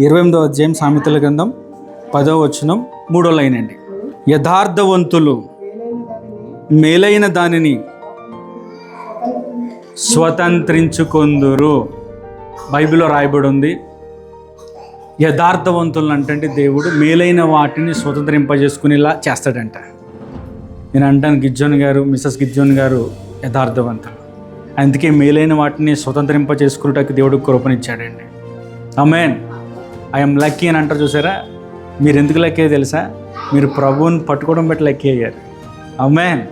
ఇరవై ఎనిమిదవ అధ్యాయం సామెతల గ్రంథం పదవ వచనం మూడో లైన్ అండి. యథార్థవంతులు మేలైన దానిని స్వతంత్రించుకొందురు. బైబిల్లో రాయబడి ఉంది. యథార్థవంతులను అంటే దేవుడు మేలైన వాటిని స్వతంత్రింపజేసుకునేలా చేస్తాడంట. నేను అంటాను గిజ్జోన్ గారు మిస్సెస్ గిజ్జోన్ గారు యథార్థవంతులు. అందుకే మేలైన వాటిని స్వతంత్రింపజేసుకున్నటకు దేవుడు కృపనిచ్చాడండి. అమేన్ ఐఎమ్ లక్కీ అని అంటారు చూసారా? మీరు ఎందుకు లక్కీ తెలుసా? మీరు ప్రభువుని పట్టుకోవడం బట్టి లక్కీ అయ్యారు. అమేన్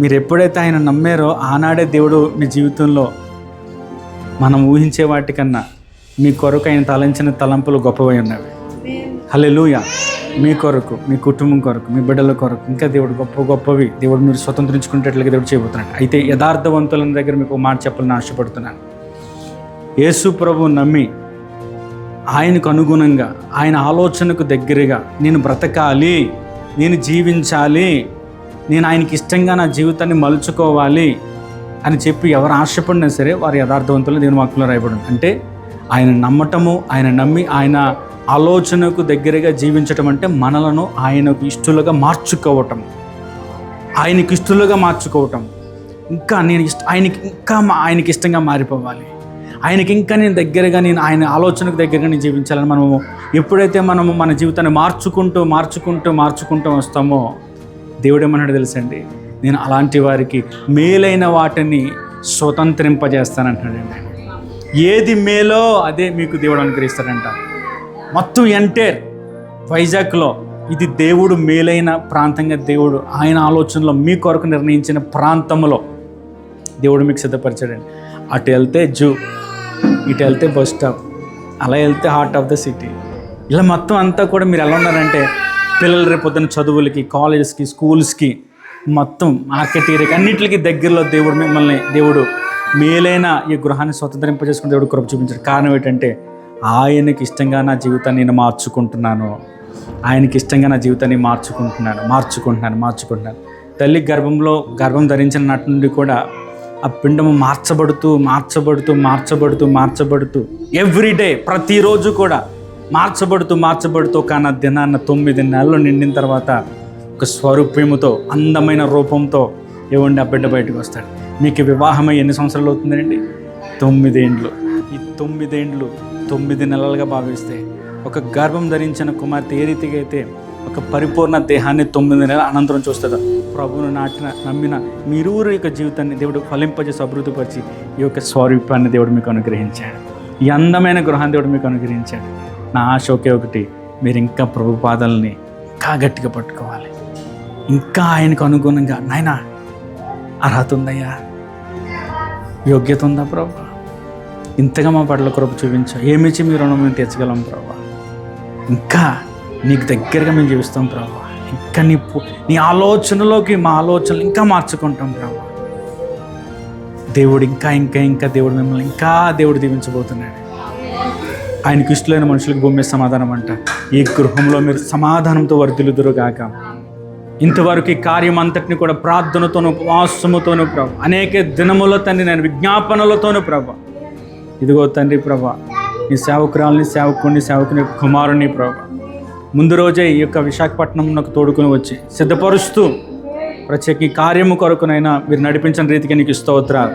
మీరు ఎప్పుడైతే ఆయన నమ్మారో ఆనాడే దేవుడు మీ జీవితంలో మనం ఊహించే వాటికన్నా మీ కొరకు ఆయన తలంచిన తలంపులు గొప్పవై ఉన్నవి. హల్లెలూయా మీ కొరకు మీ కుటుంబం కొరకు మీ బిడ్డల కొరకు ఇంకా దేవుడు గొప్ప గొప్పవి. దేవుడు మీరు స్వతంత్రించుకునేటట్లుగా దేవుడు చేయబోతున్నాడు. అయితే యథార్థవంతుల దగ్గర మీకు మాట చెప్పాలని ఆశపడుతున్నాను. యేసు ప్రభు నమ్మి ఆయనకు అనుగుణంగా ఆయన ఆలోచనకు దగ్గరగా నేను బ్రతకాలి నేను జీవించాలి నేను ఆయనకి ఇష్టంగా నా జీవితాన్ని మలుచుకోవాలి అని చెప్పి ఎవరు ఆశపడినా సరే వారు యథార్థవంతులు దేవుని వాక్యంలో రాయబడి అంటే ఆయన నమ్మటము ఆయన నమ్మి ఆయన ఆలోచనకు దగ్గరగా జీవించటం అంటే మనలను ఆయనకు ఇష్టలుగా మార్చుకోవటం. ఆయనకి ఇష్టలుగా మార్చుకోవటం. ఇంకా నేను ఇష్ట ఆయనకి ఇంకా ఆయనకి ఇష్టంగా మారిపోవాలి. ఆయనకి ఇంకా నేను దగ్గరగా నేను ఆయన ఆలోచనకు దగ్గరగా నేను జీవించాలని మనము ఎప్పుడైతే మనము మన జీవితాన్ని మార్చుకుంటూ మార్చుకుంటూ మార్చుకుంటూ వస్తామో దేవుడేమన్నాడు తెలుసండి? నేను అలాంటి వారికి మేలైన వాటిని స్వతంత్రింపజేస్తానంటాడండి ఏది మేలో అదే మీకు దేవుడు అనుగ్రహిస్తాడంట. మొత్తం ఎంటైర్ వైజాగ్లో ఇది దేవుడు మేలైన ప్రాంతంగా దేవుడు ఆయన ఆలోచనలో మీ కొరకు నిర్ణయించిన ప్రాంతంలో దేవుడు మీకు సిద్ధపరిచాడండి. అటు వెళ్తే జూ ఇటు వెళ్తే బస్ స్టాప్ అలా వెళ్తే హార్ట్ ఆఫ్ ద సిటీ ఇలా మొత్తం అంతా కూడా మీరు ఎలా ఉన్నారంటే పిల్లలు రేపొద్దున చదువులకి కాలేజెస్కి స్కూల్స్కి మొత్తం మార్కెట్ ఏరియాకి అన్నిటికీ దగ్గరలో దేవుడు మిమ్మల్ని దేవుడు మేలైన ఈ గృహాన్ని స్వతంత్రింపజేసుకుని దేవుడు కృప చూపించాడు. కారణం ఏంటంటే ఆయనకి ఇష్టంగా నా జీవితాన్ని నేను మార్చుకుంటున్నాను. ఆయనకి ఇష్టంగా నా జీవితాన్ని మార్చుకుంటున్నాను మార్చుకుంటున్నాను మార్చుకుంటున్నాను. తల్లి గర్భంలో గర్భం ధరించిన నాటి నుండి కూడా ఆ పిండము మార్చబడుతూ మార్చబడుతూ మార్చబడుతూ మార్చబడుతూ ఎవ్రీడే ప్రతిరోజు కూడా మార్చబడుతూ మార్చబడుతూ కానీ ఆ దినాన్న తొమ్మిది నెలలు నిండిన తర్వాత ఒక స్వరూప్యముతో అందమైన రూపంతో ఏమండి ఆ బిడ్డ బయటకు వస్తాడు. మీకు వివాహమై ఎన్ని సంవత్సరాలు అవుతుందండి? తొమ్మిదేండ్లు. ఈ తొమ్మిదేండ్లు తొమ్మిది నెలలుగా భావిస్తే ఒక గర్భం ధరించిన కుమార్తె ఏ రీతిగా అయితే ఒక పరిపూర్ణ దేహాన్ని తొమ్మిది నెలల అనంతరం చూస్తారు ప్రభువును నాటిన నమ్మిన మీరూరు యొక్క జీవితాన్ని దేవుడు ఫలింపజేసి అభివృద్ధిపరిచి ఈ యొక్క స్వరూపాన్ని దేవుడు మీకు అనుగ్రహించాడు. ఈ అందమైన గృహాన్ని దేవుడు మీకు అనుగ్రహించాడు. నా ఆశ ఒకే ఒకటి మీరు ఇంకా ప్రభు పాదాలని ఇంకా గట్టిగా పట్టుకోవాలి. ఇంకా ఆయనకు అనుగుణంగా నాయనా అర్హత ఉందయ్యా. యోగ్యత ఉందా ప్రభు? ఇంతగా మా పట్ల కృప చూపించా. ఏమిచ్చి మీ రుణం మేము తీర్చగలం ప్రభు? ఇంకా నీకు దగ్గరగా మేము జీవిస్తాం ప్రభా. ఇంకా నీ నీ ఆలోచనలోకి మా ఆలోచనలు ఇంకా మార్చుకుంటాం ప్రభా. దేవుడు ఇంకా ఇంకా ఇంకా దేవుడు మిమ్మల్ని ఇంకా దేవుడు దీవించబోతున్నాడు. ఆయనకి ఇష్టమైన మనుషులకు భూమి సమాధానం అంట. ఈ గృహంలో మీరు సమాధానంతో వర్ధిలుదురుగాక ఇంతవరకు ఈ కార్యం అంతటిని కూడా ప్రార్థనతోను ఉపవాసముతోను ప్రభు. అనేక దినముల తండ్రి నేను విజ్ఞాపనలతోను ప్రభు. ఇదిగో తండ్రి ప్రభ నీ సేవకురాలని సేవకుని సేవకుని కుమారుని ప్రభు. ముందు రోజే ఈ యొక్క విశాఖపట్నం నాకు తోడుకుని వచ్చి సిద్ధపరుస్తూ ప్రత్యేక కార్యము కొరకునైనా మీరు నడిపించిన రీతికి నీకు స్తోత్రాలు.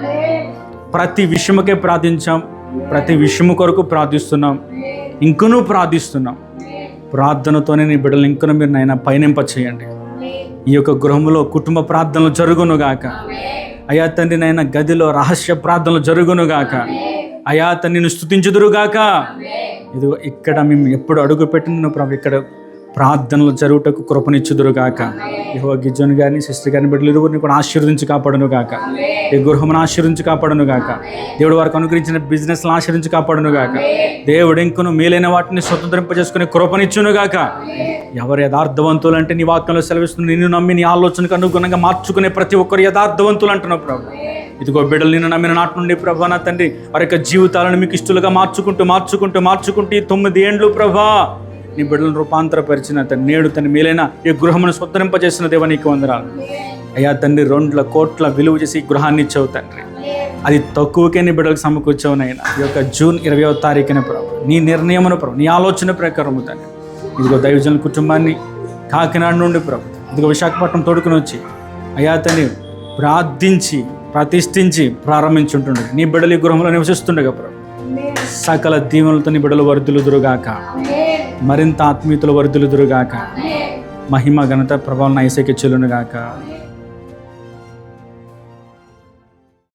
ప్రతి విషయముకే ప్రార్థించాం ప్రతి విషయము కొరకు ప్రార్థిస్తున్నాం ఇంకనూ ప్రార్థిస్తున్నాం. ప్రార్థనతోనే నీ బిడ్డలు ఇంకనూ మీరు నైనా పైనింప చేయండి. ఈ యొక్క గృహంలో కుటుంబ ప్రార్థనలు జరుగును గాక. అయా తండ్రి నైనా గదిలో రహస్య ప్రార్థనలు జరుగును గాక. అయా తండ్రిని స్థుతించుదురుగాక ఇదిగో ఇక్కడ మేము ఎప్పుడు అడుగు పెట్టిన ప్రభు ఇక్కడ ప్రార్థనలు జరుగుటకు కృపనిచ్చుదురుగాక ఇహో గిజ్జన్ గారిని సిస్టర్ గారిని బిడ్డలు ఇరువురిని కూడా ఆశీర్వదించి కాపాడును గాక. ఈ గృహమును ఆశీర్వించి కాపాడును గాక. దేవుడు వారికి అనుగ్రహించిన బిజినెస్లను ఆశీర్వించి కాపాడును గాక. దేవుడు ఇంకను మేలైన వాటిని స్వతంత్రింపజేసుకుని కృపనిచ్చును గాక. ఎవరు యథార్థవంతులు అంటే నీ వాక్యంలో సెలవిస్తుంది. నిన్ను నమ్మి నీ ఆలోచనకు అనుగుణంగా మార్చుకునే ప్రతి ఒక్కరు యథార్థవంతులు అంటున్నావు ప్రభు. ఇదిగో బిడ్డలు నిన్ను నమ్మిన నాటి నుండి ప్రభా నా తండ్రి వారి యొక్క జీవితాలను మీకు ఇష్టలుగా మార్చుకుంటూ మార్చుకుంటూ మార్చుకుంటూ ఈ తొమ్మిది ఏండ్లు ప్రభా నీ బిడ్డలను రూపాంతరపరిచిన తను నేడు తన మేలైన ఈ గృహమును స్వతంత్రింపజేసిన దేవ నీకు వందరాలు అయ్యా తండ్రి రెండుల కోట్ల విలువ చేసి ఈ గృహాన్ని ఇచ్చావు తండ్రి. అది తక్కువకే నీ బిడ్డలకు సమకూర్చావు ఈ యొక్క జూన్ ఇరవయో తారీఖున ప్రభు నీ నిర్ణయమును ప్రభు నీ ఆలోచన ప్రకారము తండ్రి. ఇదిగో దైవజనుల కుటుంబాన్ని కాకినాడ నుండి ప్రభు ఇదిగో విశాఖపట్నం తోడుకుని వచ్చి అయా తండ్రి ప్రార్థించి ప్రతిష్ఠించి ప్రారంభించుంటుండగా నీ బిడ్డలు ఈ గృహంలో నివసిస్తుండగా ప్రభు. సకల దీవెనలతో నీ బిడ్డలు వర్ధులుదురుగాక మరింత ఆత్మీయతలు వర్ధులుదురుగాక మహిమ ఘనత ప్రభావం ఐసకి చెల్లునుగాక.